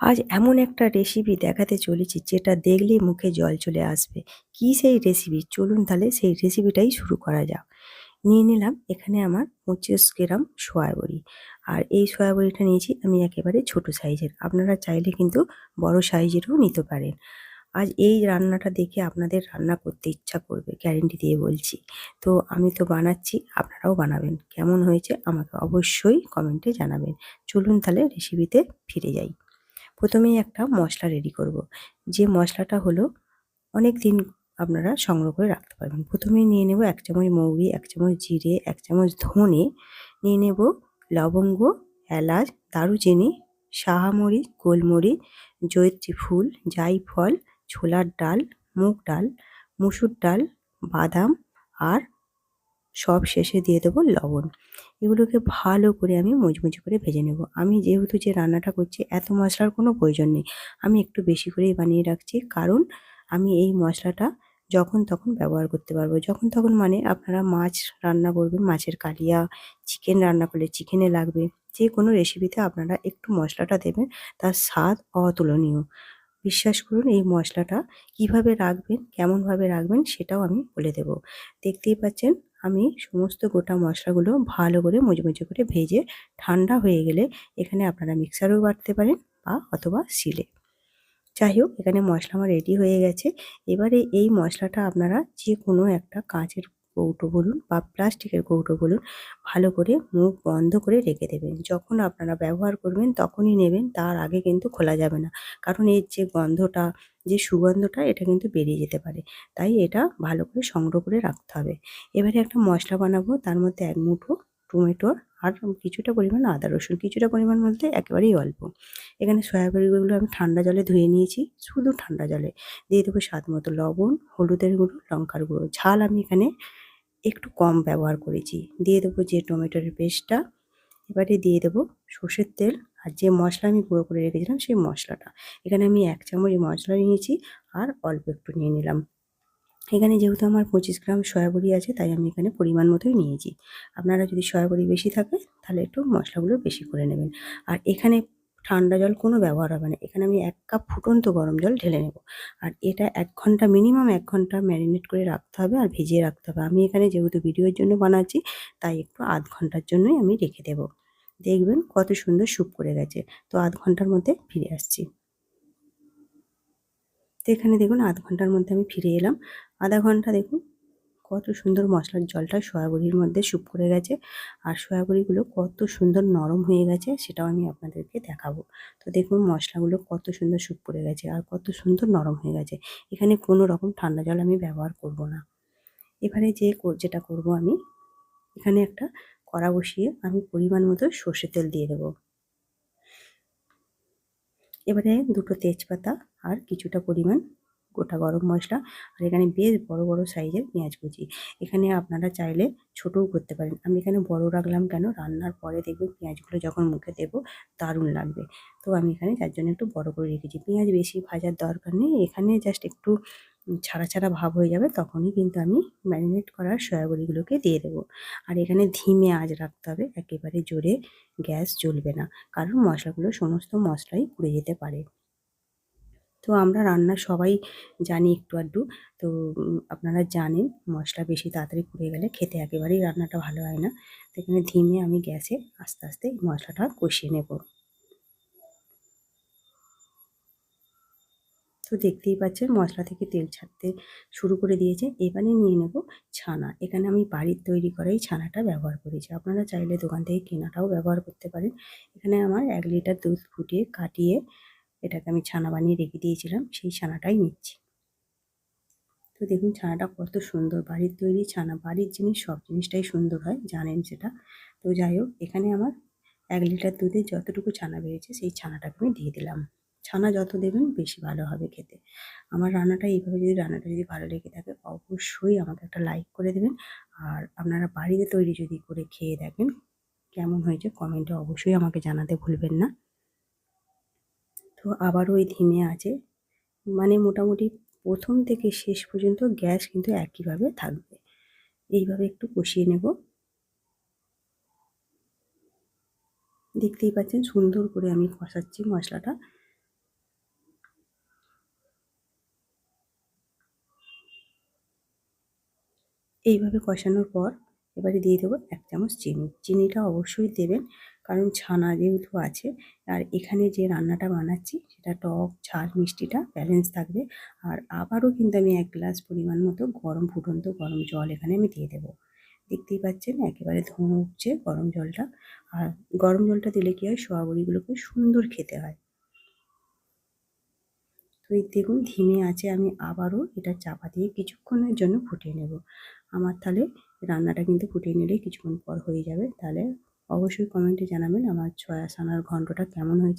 আজ এমন একটা রেসিপি দেখাতে চলেছি যেটা দেখলেই মুখে জল চলে আসবে। কি সেই রেসিপি চলুন তাহলে সেই রেসিপিটাই শুরু করা যাক। নিয়ে নিলাম এখানে আমার পঁচিশ গ্রাম সয়াবড়ি আর এই সয়াবড়িটা নিয়েছি আমি একেবারে ছোট সাইজের। আপনারা চাইলে কিন্তু বড় সাইজেরও নিতে পারেন। আজ এই রান্নাটা দেখে আপনাদের রান্না করতে ইচ্ছা করবে গ্যারেন্টি দিয়ে বলছি। তো আমি তো বানাচ্ছি, আপনারাও বানাবেন। কেমন হয়েছে আমাকে অবশ্যই কমেন্টে জানাবেন। চলুন তাহলে রেসিপিতে ফিরে যাই। প্রথমেই একটা মশলা রেডি করব। যে মশলাটা হলো অনেক দিন আপনারা সংগ্রহ করে রাখতে পারবেন প্রথমেই নিয়ে নেব এক চামচ মৌরি, এক চামচ জিরে, এক চামচ ধনে, নিয়ে নেব লবঙ্গ, এলাচ, দারুচিনি, সাহামরি, গোলমরিচ, জয়ত্রী ফুল জাইফল ছোলার ডাল, মুগ ডাল, মুসুর ডাল, বাদাম আর সব শেষে দিয়ে দেবো লবণ। এগুলোকে ভালো করে আমি মুচমুচি করে ভেজে নেব। আমি যেহেতু যে রান্নাটা করছি, এত মশলার কোনো প্রয়োজন নেই। আমি একটু বেশি করেই বানিয়ে রাখছি। কারণ আমি এই মশলাটা যখন তখন ব্যবহার করতে পারব। যখন তখন মানে আপনারা মাছ রান্না করবেন, মাছের কালিয়া, চিকেন রান্না করলে চিকেনে লাগবে। যে কোনো রেসিপিতে আপনারা একটু মশলাটা দেবেন, তার স্বাদ অতুলনীয়। বিশ্বাস করুন, এই মশলাটা কীভাবে রাখবেন, কেমনভাবে রাখবেন সেটাও আমি বলে দেব। দেখতেই পাচ্ছেন আমি সমস্ত গোটা মশলাগুলো ভালো করে মুচমুচে করে ভেজে ঠান্ডা হয়ে গেলে এখানে আপনারা মিক্সারও বাটতে পারেন বা অথবা শিলে। যাই হোক, এখানে মশলা আমার রেডি হয়ে গেছে। এবারে এই মশলাটা আপনারা যে কোনো একটা কাঁচের কৌটো বলুন বা প্লাস্টিকের কৌটো বলুন, ভালো করে মুখ বন্ধ করে রেখে দেবেন। যখন আপনারা ব্যবহার করবেন তখনই নেবেন, তার আগে কিন্তু খোলা যাবে না। কারণ এর যে গন্ধটা, যে সুগন্ধটা, এটা কিন্তু বেরিয়ে যেতে পারে। তাই এটা ভালো করে সংগ্রহ করে রাখতে হবে। এবারে একটা মশলা বানাবো, তার মধ্যে এক মুঠো টমেটোর আর কিছুটা পরিমাণ আদা রসুন, কিছুটা পরিমাণ বলতে একেবারেই অল্প। এখানে সয়াবিনগুলো আমি ঠান্ডা জলে ধুয়ে নিয়েছি, শুধু ঠান্ডা জলে। দিয়ে দেবো স্বাদ মতো লবণ, হলুদের গুঁড়ো, লঙ্কার গুঁড়ো। ঝাল আমি এখানে একটু কম ব্যবহার করেছি। দিয়ে দেবো যে টমেটোর পেস্টটা, এবারে দিয়ে দেবো সর্ষের তেল আর যে মশলা আমি গুঁড়ো করে রেখেছিলাম সেই মশলাটা। এখানে আমি এক চামচ মশলা নিয়েছি আর অল্প একটু নিয়ে নিলাম। এখানে যেহেতু আমার পঁচিশ গ্রাম সয়াবড়ি আছে, তাই আমি এখানে পরিমাণ মতোই নিয়েছি। আপনারা যদি সয়াবড়ি বেশি থাকে, তাহলে একটু মশলাগুলো বেশি করে নেবেন। আর এখানে ঠান্ডা জল কোনো ব্যবহার হবে না। এখানে আমি এক কাপ ফুটন্ত গরম জল ঢেলে নেব। আর এটা এক ঘণ্টা মিনিমাম এক ঘণ্টা ম্যারিনেট করে রাখতে হবে আর ভিজিয়ে রাখতে হবে। আমি এখানে যেহেতু ভিডিওর জন্য বানাচ্ছি, তাই একটু আধ ঘণ্টার জন্যই আমি রেখে দেব। দেখবেন কত সুন্দর স্যুপ করে গেছে। তো আধ ঘণ্টার মধ্যে ফিরে আসছি। তো এখানে দেখুন আধ ঘণ্টার মধ্যে আমি ফিরে এলাম। আধা ঘণ্টা দেখুন কত সুন্দর মশলার জলটা সয়াবড়ির মধ্যে স্যুপ করে গেছে। আর সয়াবড়িগুলো কত সুন্দর নরম হয়ে গেছে সেটাও আমি আপনাদেরকে দেখাবো। তো দেখুন মশলাগুলো কত সুন্দর স্যুপ করে গেছে আর কত সুন্দর নরম হয়ে গেছে। এখানে কোনো রকম ঠান্ডা জল আমি ব্যবহার করব না। এবারে যে যেটা করব আমি, এখানে একটা কড়া বসিয়ে আমি পরিমাণ মতো সর্ষে তেল দিয়ে দেবো। এবারে দুটো তেজপাতা আর কিছুটা পরিমাণ গোটা গরম মশলা আর এখানে বেশ বড় বড় সাইজের পেঁয়াজ কুচি। এখানে আপনারা চাইলে ছোটও করতে পারেন। আমি এখানে বড় রাখলাম কেন? রান্নার পরে দেখবেন পেঁয়াজগুলো যখন মুখে দেবো দারুণ লাগবে। তো আমি এখানে তার জন্য একটু বড় করে রেখেছি। পেঁয়াজ বেশি ভাজার দরকার নেই। এখানে জাস্ট একটু ছাড়া ছাড়া ভাব হয়ে যাবে তখনই কিন্তু আমি ম্যারিনেট করার সয়াবড়িগুলোকে দিয়ে দেবো। আর এখানে ধিমে আঁচ রাখতে হবে। একেবারে জোরে গ্যাস জ্বলবে না। কারণ মশলাগুলো সমস্ত মশলাই পুড়ে যেতে পারে। তো আমরা রান্না সবাই জানি একটু আধটু। তো আপনারা জানেন মশলা বেশি তাড়াতাড়ি পুড়ে গেলে খেতে একেবারেই রান্নাটা ভালো হয় না। তো এখানে ধিমে আমি গ্যাসে আস্তে আস্তে মশলাটা কষিয়ে নেব। তো দেখতেই পাচ্ছেন মশলা থেকে তেল ছাড়তে শুরু করে দিয়েছে। এবারে নিয়ে নেব ছানা। এখানে আমি বাড়ির তৈরি করাই ছানাটা ব্যবহার করেছি। আপনারা চাইলে দোকান থেকে কেনাটাও ব্যবহার করতে পারেন। এখানে আমার এক লিটার দুধ ফুটিয়ে কাটিয়ে এটাকে আমি ছানা বানিয়ে রেখে দিয়েছিলাম, সেই ছানাটাই নিচ্ছি। তো দেখুন ছানাটা কত সুন্দর, বাড়ির তৈরি ছানা, বাড়ির জিনিস, সব জিনিসটাই সুন্দর হয়, জানেন সেটা। তো যাই হোক, এখানে আমার এক লিটার দুধে যতটুকু ছানা বেরিয়েছে সেই ছানাটাকে আমি দিয়ে দিলাম। ছানা যত দেবেন, বেশি ভালো হবে খেতে। আমার রান্নাটা এইভাবে যদি, রান্নাটা যদি ভালো লেগে থাকে, অবশ্যই আমাকে একটা লাইক করে দেবেন। আর আপনারা বাড়িতে তৈরি যদি করে খেয়ে দেখেন, কেমন হয়েছে, কমেন্টে অবশ্যই আমাকে জানাতে ভুলবেন না। তো আবার ওই ধিমে আছে। মানে মোটামুটি প্রথম থেকে শেষ পর্যন্ত গ্যাস কিন্তু একইভাবে থাকবে। এইভাবে একটু কষিয়ে নেব। দেখতেই পাচ্ছেন সুন্দর করে আমি কষাচ্ছি মশলাটা। এইভাবে কষানোর পর এবারে দিয়ে দেবো এক চামচ চিনি। চিনিটা অবশ্যই দেবেন, কারণ ছানা যেহেতু আছে, আর এখানে যে রান্নাটা বানাচ্ছি, সেটা টক, ঝাল, মিষ্টিটা ব্যালেন্স থাকবে। আর আবারও কিন্তু আমি এক গ্লাস পরিমাণ মতো গরম, ফুটন্ত গরম জল এখানে আমি দিয়ে দেবো। দেখতেই পাচ্ছেন, একেবারে ধোঁয়া উঠছে গরম জলটা। আর গরম জলটা দিলে কী হয় সোয়া বড়িগুলোকে সুন্দর খেতে হয়। তো দেখুন, ধিমে আছে, আমি আবারও এটা চাপা দিয়ে কিছুক্ষণের জন্য ফুটিয়ে নেব। আমার তাহলে রান্নাটা কিন্তু ফুটিয়ে নিলেই কিছুক্ষণ পর হয়ে যাবে। তাহলে অবশ্যই কমেন্টে জানাবেন আমার ছয়া সানার ঘন্টটা কেমন হয়েছে।